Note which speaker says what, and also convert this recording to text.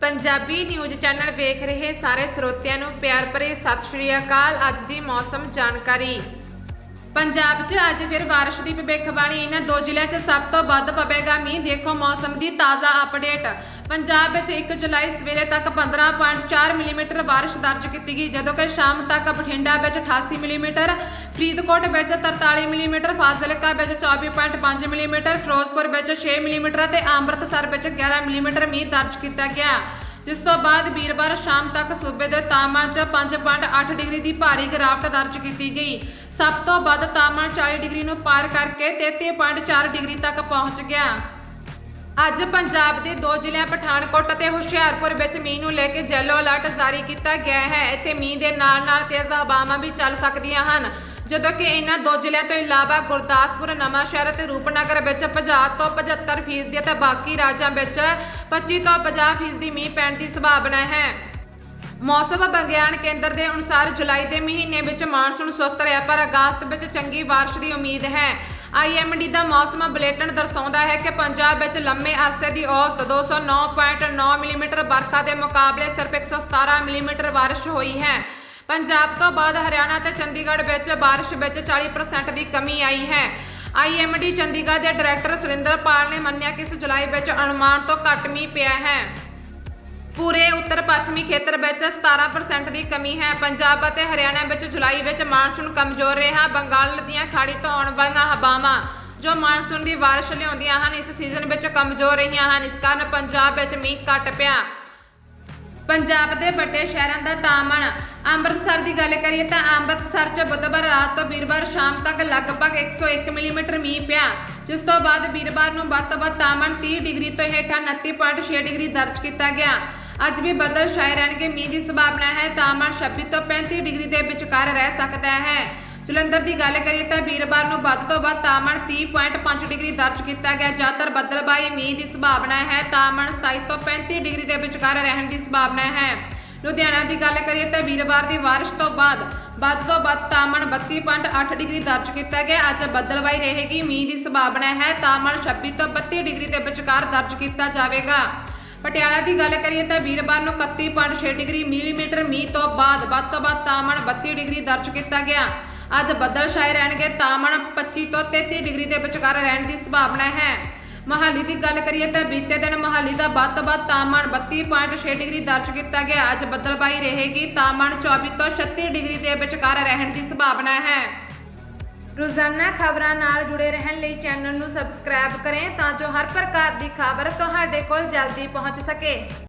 Speaker 1: Punjabi news channel ਵੇਖ ਰਹੇ ਸਾਰੇ ਸਰੋਤਿਆਂ ਨੂੰ ਪਿਆਰ ਭਰੇ ਸਤਿ ਸ਼੍ਰੀ ਅਕਾਲ। ਅੱਜ ਦੀ ਮੌਸਮ ਜਾਣਕਾਰੀ। ਪੰਜਾਬ 'ਚ ਅੱਜ ਫਿਰ ਬਾਰਿਸ਼ ਦੀ ਭਵਿੱਖਬਾਣੀ। ਇਹਨਾਂ ਦੋ ਜ਼ਿਲ੍ਹਿਆਂ 'ਚ ਸਭ ਤੋਂ ਵੱਧ ਪਵੇਗਾ ਮੀਂਹ। ਦੇਖੋ ਮੌਸਮ ਦੀ ਤਾਜ਼ਾ ਅਪਡੇਟ ਪੰਜਾਬ ਵਿੱਚ 1 ਜੁਲਾਈ ਸਵੇਰੇ ਤੱਕ 15.4 ਮਿਲੀਮੀਟਰ ਬਾਰਿਸ਼ ਦਰਜ ਕੀਤੀ ਗਈ, ਜਦੋਂ ਕਿ ਸ਼ਾਮ ਤੱਕ ਬਠਿੰਡਾ ਵਿੱਚ 88 ਮਿਲੀਮੀਟਰ, ਫਰੀਦਕੋਟ ਵਿੱਚ 43 ਮਿਲੀਮੀਟਰ, ਫਾਜ਼ਿਲਕਾ ਵਿੱਚ 24.5 ਮਿਲੀਮੀਟਰ, ਫਿਰੋਜ਼ਪੁਰ ਵਿੱਚ 6 ਮਿਲੀਮੀਟਰ ਅਤੇ ਅੰਮ੍ਰਿਤਸਰ ਵਿੱਚ 11 ਮਿਲੀਮੀਟਰ ਮੀਂਹ ਦਰਜ ਕੀਤਾ ਗਿਆ। ਜਿਸ ਤੋਂ ਬਾਅਦ ਵੀਰਵਾਰ ਸ਼ਾਮ ਤੱਕ ਸੂਬੇ ਦੇ ਤਾਪਮਾਨ 'ਚ 5.8 ਡਿਗਰੀ ਦੀ ਭਾਰੀ ਗਿਰਾਵਟ ਦਰਜ ਕੀਤੀ ਗਈ। ਸਭ ਤੋਂ ਵੱਧ ਤਾਪਮਾਨ 40 ਡਿਗਰੀ ਨੂੰ ਪਾਰ ਕਰਕੇ 33.4 ਡਿਗਰੀ ਤੱਕ ਪਹੁੰਚ ਗਿਆ। ਅੱਜ ਪੰਜਾਬ ਦੇ ਦੋ ਜ਼ਿਲ੍ਹਿਆਂ ਪਠਾਨਕੋਟ ਅਤੇ ਹੁਸ਼ਿਆਰਪੁਰ ਵਿੱਚ ਮੀਂਹ ਨੂੰ ਲੈ ਕੇ ਯੈਲੋ ਅਲਰਟ ਜਾਰੀ ਕੀਤਾ ਗਿਆ ਹੈ। ਇੱਥੇ ਮੀਂਹ ਦੇ ਨਾਲ-ਨਾਲ ਤੇਜ਼ ਹਵਾਵਾਂ ਵੀ ਚੱਲ ਸਕਦੀਆਂ ਹਨ। ਜਦੋਂ ਕਿ ਇਹਨਾਂ ਦੋ ਜ਼ਿਲ੍ਹਿਆਂ ਤੋਂ ਇਲਾਵਾ ਗੁਰਦਾਸਪੁਰ, ਨਵਾਂਸ਼ਹਿਰ ਅਤੇ ਰੂਪਨਗਰ ਵਿੱਚ 50 ਤੋਂ 75 ਫੀਸਦੀ ਅਤੇ ਬਾਕੀ ਰਾਜਾਂ ਵਿੱਚ 25 ਤੋਂ 50 ਫੀਸਦੀ ਮੀਂਹ ਪੈਣ ਦੀ ਸੰਭਾਵਨਾ ਹੈ। ਮੌਸਮ ਵਿਗਿਆਨ ਕੇਂਦਰ ਦੇ ਅਨੁਸਾਰ ਜੁਲਾਈ ਦੇ ਮਹੀਨੇ ਵਿੱਚ ਮਾਨਸੂਨ ਸੁਸਤ ਰਿਹਾ, ਪਰ ਅਗਸਤ ਵਿੱਚ ਚੰਗੀ ਬਾਰਿਸ਼ ਦੀ ਉਮੀਦ ਹੈ। ਆਈਐਮਡੀ ਦਾ ਮੌਸਮ ਬੁਲੇਟਿਨ ਦਰਸਾਉਂਦਾ ਹੈ ਕਿ ਪੰਜਾਬ ਵਿੱਚ ਲੰਮੇ ਅਰਸੇ ਦੀ ਔਸਤ 209.9 ਮਿਲੀਮੀਟਰ ਬਰਖਾ ਦੇ ਮੁਕਾਬਲੇ ਸਿਰਫ 117 ਮਿਲੀਮੀਟਰ ਬਾਰਿਸ਼ ਹੋਈ ਹੈ। ਪੰਜਾਬ ਤੋਂ ਬਾਅਦ ਹਰਿਆਣਾ ਤੇ ਚੰਡੀਗੜ੍ਹ ਵਿੱਚ ਬਾਰਿਸ਼ ਵਿੱਚ 40% ਦੀ ਕਮੀ ਆਈ ਹੈ। ਆਈਐਮਡੀ ਚੰਡੀਗੜ੍ਹ ਦੇ ਡਾਇਰੈਕਟਰ ਸੁਰਿੰਦਰਪਾਲ ਨੇ ਮੰਨਿਆ ਕਿ ਇਸ ਜੁਲਾਈ ਵਿੱਚ ਅਨੁਮਾਨ ਤੋਂ ਘੱਟ ਮੀਂਹ ਪਿਆ ਹੈ। ਪੂਰੇ ਉੱਤਰ ਪੱਛਮੀ ਖੇਤਰ ਵਿੱਚ 17% ਦੀ ਕਮੀ ਹੈ। ਪੰਜਾਬ ਅਤੇ ਹਰਿਆਣਾ ਵਿੱਚ ਜੁਲਾਈ ਵਿੱਚ ਮਾਨਸੂਨ ਕਮਜ਼ੋਰ ਰਿਹਾ। ਬੰਗਾਲ ਦੀਆਂ ਖਾੜੀ ਤੋਂ ਆਉਣ ਵਾਲੀਆਂ ਹਵਾਵਾਂ ਜੋ ਮਾਨਸੂਨ ਦੀ ਬਾਰਿਸ਼ ਲਿਆਉਂਦੀਆਂ ਹਨ, ਇਸ ਸੀਜ਼ਨ ਵਿੱਚ ਕਮਜ਼ੋਰ ਰਹੀਆਂ ਹਨ। ਇਸ ਕਾਰਨ ਪੰਜਾਬ ਵਿੱਚ ਮੀਂਹ ਘੱਟ ਪਿਆ। ਪੰਜਾਬ ਦੇ ਵੱਡੇ ਸ਼ਹਿਰਾਂ ਦਾ ਤਾਪਮਾਨ ਅੰਮ੍ਰਿਤਸਰ ਦੀ ਗੱਲ ਕਰੀਏ ਤਾਂ ਅੰਮ੍ਰਿਤਸਰ 'ਚ ਬੁੱਧਵਾਰ ਰਾਤ ਤੋਂ ਵੀਰਵਾਰ ਸ਼ਾਮ ਤੱਕ ਲਗਭਗ 101 ਮਿਲੀਮੀਟਰ ਮੀਂਹ ਪਿਆ। ਜਿਸ ਤੋਂ ਬਾਅਦ ਵੀਰਵਾਰ ਨੂੰ ਵੱਧ ਤੋਂ ਵੱਧ ਤਾਪਮਾਨ 30 ਡਿਗਰੀ ਤੋਂ ਹੇਠਾਂ 29.6 ਡਿਗਰੀ ਦਰਜ ਕੀਤਾ ਗਿਆ। ਅੱਜ ਵੀ ਬੱਦਲ ਛਾਏ ਰਹਿਣਗੇ। ਮੀਂਹ ਦੀ ਸੰਭਾਵਨਾ ਹੈ ਤਾਪਮਾਨ 26 ਤੋਂ 35 ਡਿਗਰੀ ਦੇ ਵਿਚਕਾਰ ਰਹਿ ਸਕਦਾ ਹੈ। ਜਲੰਧਰ ਦੀ ਗੱਲ ਕਰੀਏ ਤਾਂ ਵੀਰਵਾਰ ਨੂੰ ਵੱਧ ਤੋਂ ਵੱਧ ਤਾਪਮਾਨ 30.5 ਡਿਗਰੀ ਦਰਜ ਕੀਤਾ ਗਿਆ। ਜ਼ਿਆਦਾਤਰ ਬੱਦਲਬਾਈ ਮੀਂਹ ਦੀ ਸੰਭਾਵਨਾ ਹੈ। ਤਾਪਮਾਨ 27 ਤੋਂ 35 ਡਿਗਰੀ ਦੇ ਵਿਚਕਾਰ ਰਹਿਣ ਦੀ ਸੰਭਾਵਨਾ ਹੈ। ਲੁਧਿਆਣਾ ਦੀ ਗੱਲ ਕਰੀਏ ਤਾਂ ਵੀਰਵਾਰ ਦੀ ਬਾਰਿਸ਼ ਤੋਂ ਬਾਅਦ ਵੱਧ ਤੋਂ ਵੱਧ ਤਾਪਮਾਨ 32.8 ਡਿਗਰੀ ਦਰਜ ਕੀਤਾ ਗਿਆ। ਅੱਜ ਬੱਦਲਬਾਈ ਰਹੇਗੀ, ਮੀਂਹ ਦੀ ਸੰਭਾਵਨਾ ਹੈ। ਤਾਪਮਾਨ 26 ਤੋਂ 32 ਡਿਗਰੀ ਦੇ ਵਿਚਕਾਰ ਦਰਜ ਕੀਤਾ ਜਾਵੇਗਾ। ਪਟਿਆਲਾ ਦੀ ਗੱਲ ਕਰੀਏ ਤਾਂ ਵੀਰਵਾਰ ਨੂੰ 31.6 ਡਿਗਰੀ ਮਿਲੀਮੀਟਰ ਮੀਂਹ ਤੋਂ ਬਾਅਦ ਵੱਧ ਤੋਂ ਵੱਧ ਤਾਪਮਾਨ 32 ਡਿਗਰੀ ਦਰਜ ਕੀਤਾ ਗਿਆ। ਅੱਜ ਬੱਦਲ ਛਾਏ ਰਹਿਣਗੇ ਤਾਪਮਾਨ 25 ਤੋਂ 33 ਡਿਗਰੀ ਦੇ ਵਿਚਕਾਰ ਰਹਿਣ ਦੀ ਸੰਭਾਵਨਾ ਹੈ। ਮਹਾਲੀ ਦੀ ਗੱਲ ਕਰੀਏ ਤਾਂ ਬੀਤੇ ਦਿਨ ਮਹਾਲੀ ਦਾ ਵੱਧ ਤੋਂ ਵੱਧ ਤਾਪਮਾਨ 32.6 ਡਿਗਰੀ ਦਰਜ ਕੀਤਾ ਗਿਆ। ਅੱਜ ਬੱਦਲਬਾਈ ਰਹੇਗੀ ਤਾਪਮਾਨ 24 ਤੋਂ 36 ਡਿਗਰੀ ਦੇ ਵਿਚਕਾਰ ਰਹਿਣ ਦੀ ਸੰਭਾਵਨਾ ਹੈ। ਰੋਜ਼ਾਨਾ ਖਬਰਾਂ ਨਾਲ ਜੁੜੇ ਰਹਿਣ ਲਈ ਚੈਨਲ ਨੂੰ ਸਬਸਕ੍ਰਾਈਬ ਕरें ਤਾਂ ਜੋ ਹਰ ਪ੍ਰਕਾਰ ਦੀ ਖਬਰ ਤੁਹਾਡੇ ਕੋਲ ਜਲਦੀ ਪਹੁੰਚ ਸਕੇ।